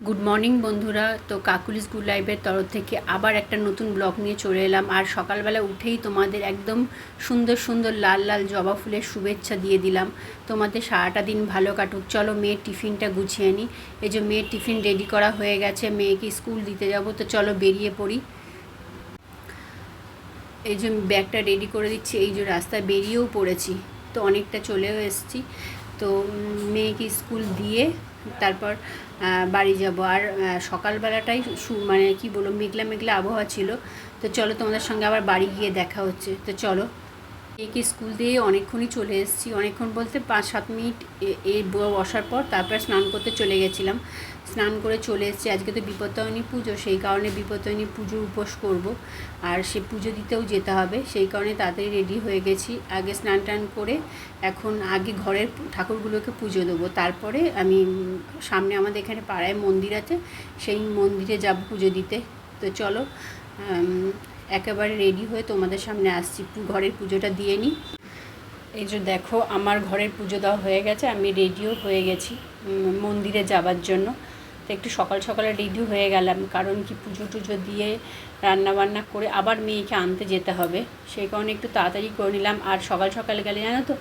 Good morning বন্ধুরা। তো Kakuli school লাইফের তরফ থেকে আবার একটা নতুন ব্লগ নিয়ে চলে এলাম। আর সকালবেলা উঠেই তোমাদের একদম সুন্দর সুন্দর লাল লাল জবা ফুলের শুভেচ্ছা দিয়ে দিলাম। তোমাদের সারাটা দিন ভালো কাটুক। চলো মেয়ের টিফিনটা গুছিয়ে নিই এই যে মেয়ের টিফিন রেডি করা হয়ে গেছে। মেয়েকে স্কুল দিতে যাব। তো চলো বেরিয়ে পড়ি। এই যে ব্যাগটা রেডি করে দিচ্ছি। এই যে রাস্তায় বেরিয়েও পড়েছি। তো অনেকটা চলেও এসেছি। তো মেয়েকে স্কুল দিয়ে তারপর বাড়ি যাব। আর সকালবেলাটাই মানে কি বলব, মেঘলা মেঘলা আবহাওয়া ছিল। তো চলো তোমাদের সঙ্গে আবার বাড়ি গিয়ে দেখা হচ্ছে। তো চলো। মেয়েকে স্কুল দিয়ে অনেকক্ষণই চলে এসেছি। অনেকক্ষণ বলতে পাঁচ, সাত মিনিট এ- বসার পর তারপরে স্নান করতে চলে গেছিলাম। স্নান করে চলে এসেছি। আজকে তো বিপত্তায়নী পুজো, সেই কারণে বিপত্তায়নী পুজো উপোস করব। আর সে পুজো দিতেও যেতে হবে। সেই কারণে তাড়াতাড়ি রেডি হয়ে গেছি। আগে স্নান টান করে এখন আগে ঘরের ঠাকুরগুলোকে পুজো দেবো। তারপরে আমি সামনে আমাদের এখানে পাড়ায় মন্দির আছে। সেই মন্দিরে যাব পুজো দিতে। তো চলো একেবারে রেডি হয়ে তোমাদের সামনে আসছি। ঘরের পুজোটা দিয়ে নিই। এই যে দেখো, আমার ঘরের পুজো দেওয়া হয়ে গেছে, আমি রেডিও হয়ে গেছি মন্দিরে যাবার জন্য। তো একটু সকাল সকালে রেডি হয়ে গেলাম, কারণ কি পুজো টুজো দিয়ে রান্না বান্না করে আবার মেয়েকে আনতে যেতে হবে। সেই কারণে একটু তাড়াতাড়ি করে নিলাম। আর সকাল সকালে গেলে জানো তো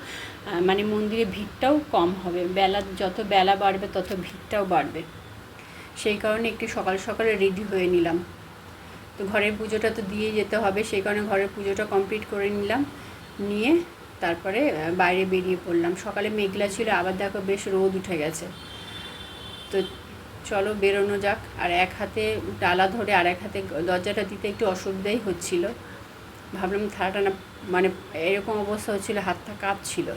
মানে মন্দিরে ভিড়টাও কম হবে। বেলা, যত বেলা বাড়বে তত ভিড়টাও বাড়বে। সেই কারণে একটু সকাল সকালে রেডি হয়ে নিলাম। তো ঘরের পুজোটা তো দিয়ে যেতে হবে, সেই কারণে ঘরের পুজোটা কমপ্লিট করে নিলাম, নিয়ে তারপরে বাইরে বেরিয়ে পড়লাম। সকালে মেঘলা ছিল, আবার দেখো বেশ রোদ উঠে গেছে। তো চলো বেরোনো যাক, আর এক হাতে ডালা ধরে আর এক হাতে দরজাটা দিতে একটু অসুবিধাই হচ্ছিল। ভাবলাম থালাটা না মানে এরকম অবস্থা হচ্ছিল, হাতটা কাঁপছিল।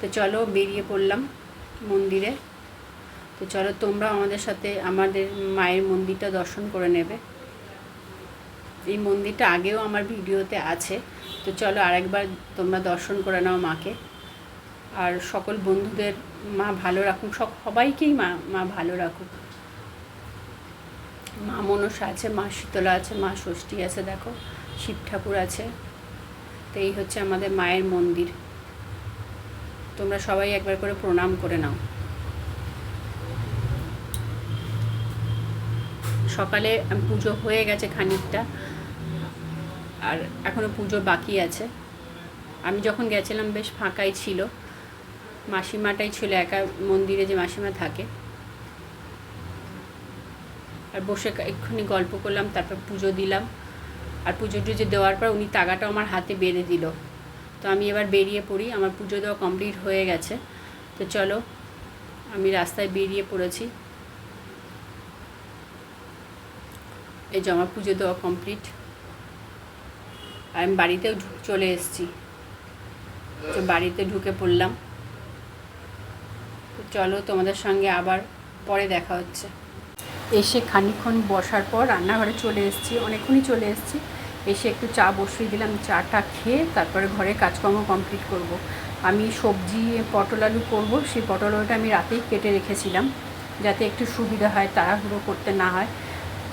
তো চলো বেরিয়ে পড়লাম মন্দিরে। তো চলো তোমরা আমাদের সাথে, আমাদের মায়ের মন্দিরটা দর্শন করে নেবে। এই মন্দিরটা আগেও আমার ভিডিওতে আছে। তো চলো আরেকবার তোমরা দর্শন করে নাও মাকে। আর সকল বন্ধুদের মা ভালো রাখুক, সব সবাইকেই মা মা ভালো রাখুক। মা মনসা আছে, মা শীতলা আছে, মা ষষ্ঠী আছে, দেখো, শিব ঠাকুর আছে। তো এই হচ্ছে আমাদের মায়ের মন্দির। তোমরা সবাই একবার করে প্রণাম করে নাও। সকালে পুজো হয়ে গেছে খানিকটা। আর এখনও পুজো বাকি আছে। আমি যখন গেছিলাম, বেশ ফাঁকাই ছিল। মাসিমাটাই ছিল একা, মন্দিরে যে মাসিমা থাকে। আর বসে এক্ষুনি গল্প করলাম, তারপর পুজো দিলাম। আর পুজো টুজো দেওয়ার পর উনি তাগাটা আমার হাতে বেঁধে দিল। তো আমি এবার বেরিয়ে পড়ি, আমার পুজো দেওয়া কমপ্লিট হয়ে গেছে। তো চলো, আমি রাস্তায় বেরিয়ে পড়েছি। এই যে আমার পুজো দেওয়া কমপ্লিট। আর আমি বাড়িতেও চলে এসেছি। তো বাড়িতে ঢুকে পড়লাম। তো চলো তোমাদের সঙ্গে আবার পরে দেখা হচ্ছে। এসে খানিকক্ষণ বসার পর রান্নাঘরে চলে এসেছি, অনেকক্ষণই চলে এসেছি। এসে একটু চা বসিয়ে দিলাম, চাটা খেয়ে তারপরে ঘরে কাজকর্ম কমপ্লিট করব। আমি সবজি, পটল আলু করব, সেই পটল আলুটা আমি রাতেই কেটে রেখেছিলাম, যাতে একটু সুবিধা হয়, তাড়াহুড়ো করতে না হয়।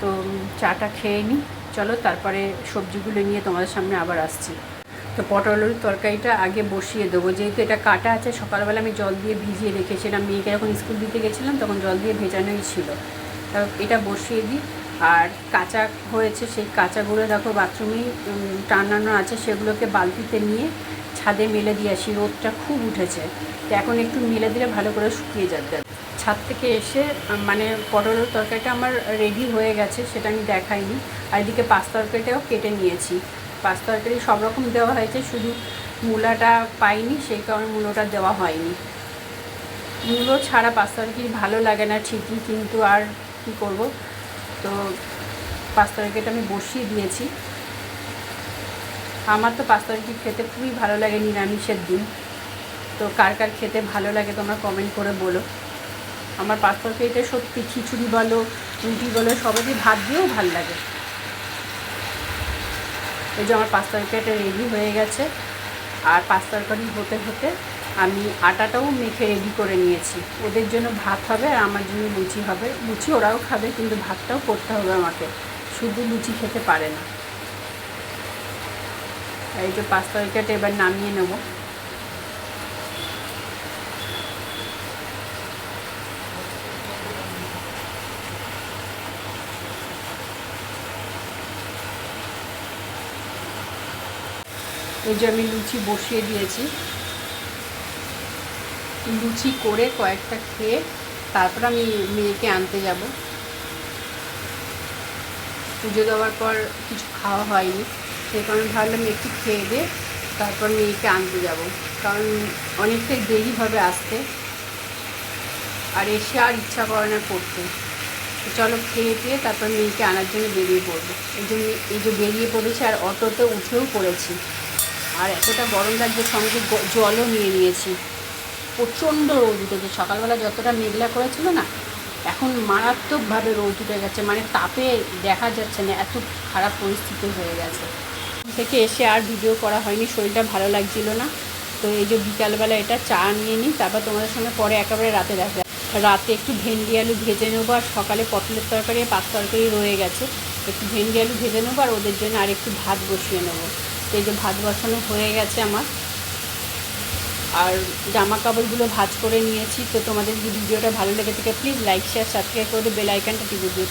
তো চাটা খেয়ে নিই। চলো তারপরে সবজিগুলো নিয়ে তোমাদের সামনে আবার আসছি। তো পটলের তরকারিটা আগে বসিয়ে দেবো। যেহেতু এটা কাটা আছে, সকালবেলা আমি জল দিয়ে ভিজিয়ে রেখেছিলাম। মেয়েকে যখন স্কুল দিতে গেছিলাম, তখন জল দিয়ে ভেজানোই ছিল। তা এটা বসিয়ে দিই। আর কাঁচা হয়েছে সেই কাঁচাগুলো দেখো, বাথরুমেই টানানো আছে। সেগুলোকে বালতিতে নিয়ে ছাদে মেলে দিয়ে আসি। রোদটা খুব উঠেছে। তো এখন একটু মেলে দিলে ভালো করে শুকিয়ে যাবে। ছাদ থেকে এসে মানে পটলের তরকারিটা আমার রেডি হয়ে গেছে, সেটা আমি দেখাইনি। আর এদিকে পাস্তা তরকারিটাও কেটে নিয়েছি। পাস্তা তরকারি সব রকম দেওয়া হয়েছে, শুধু মূলাটা পাইনি, সেই কারণে মূলোটা দেওয়া হয়নি। মূলো ছাড়া পাস্তা তরকারি ভালো লাগে না ঠিকই, কিন্তু আর কি করব? তো পাস্তা তরকারিটা আমি বসিয়ে দিয়েছি। আমার তো পাস্তা তরকারি খেতে খুবই ভালো লাগে নিরামিষের দিন। তো কার কার খেতে ভালো লাগে তোমরা কমেন্ট করে বলো। আমার পাস্তা তরকারিটা সত্যি খিচুড়ি বলো, রুটি বলো, সবারই ভাত দিয়েও ভালো লাগে। এই যে আমার পাস্তা তরকারিটা রেডি হয়ে গেছে। আর পাস্তা তরকারি হতে হতে আমি আটাটাও মেখে রেডি করে নিয়েছি। ওদের জন্য ভাত হবে আর আমার জন্য লুচি হবে। লুচি ওরাও খাবে, কিন্তু ভাতটাও করতে হবে আমাকে। শুধু লুচি খেতে পারে না। এই যে পাস্তা তরকারিটা এবার নামিয়ে নেব। এই যে আমি লুচি বসিয়ে দিয়েছি। লুচি করে কয়েকটা খেয়ে তারপর আমি মেয়েকে আনতে যাব। পুজো দেওয়ার পর কিছু খাওয়া হয়নি। সেই কারণে ভাবলাম একটু খেয়ে দে তারপর মেয়েকে আনতে যাব। কারণ অনেকটাই দেরি হবে আসতে। আর এসে আর ইচ্ছা করে না পড়তে তো চলো খেয়ে দিয়ে তারপর মেয়েকে আনার জন্য বেরিয়ে পড়ব। এই যে মেয়ে- এই যে বেরিয়ে পড়েছি আর অটোতে উঠেও পড়েছি। আর এতটা গরম লাগছে, সঙ্গে জলও নিয়ে নিয়েছি। প্রচণ্ড রোদ উঠেছে। সকালবেলা যতটা মেঘলা করেছিল না, এখন মারাত্মকভাবে রোদ উঠে গেছে। মানে তাপে দেখা যাচ্ছে না, এত খারাপ পরিস্থিতি হয়ে গেছে। থেকে এসে আর ভিডিও করা হয়নি, শরীরটা ভালো লাগছিল না। তো এই যে বিকালবেলা এটা চা নিয়ে নিই, তারপর তোমাদের সঙ্গে পরে একেবারে রাতে দেখা রাতে একটু ভেন্ডি আলু ভেজে নেব, আর সকালে পটলের তরকারি আর পাঁচ তরকারি রয়ে গেছে। একটু ভেন্ডি আলু ভেজে নেব, আর ওদের জন্য আর একটু ভাত বসিয়ে নেব। এই যে ভাত বসানো হয়ে গেছে আমার। আর জামা কাপড়গুলো ভাজ করে নিয়েছি। তো তোমাদের যদি ভিডিওটা ভালো লেগে থাকে প্লিজ লাইক শেয়ার সাবস্ক্রাইব করে বেল টিপে দিও।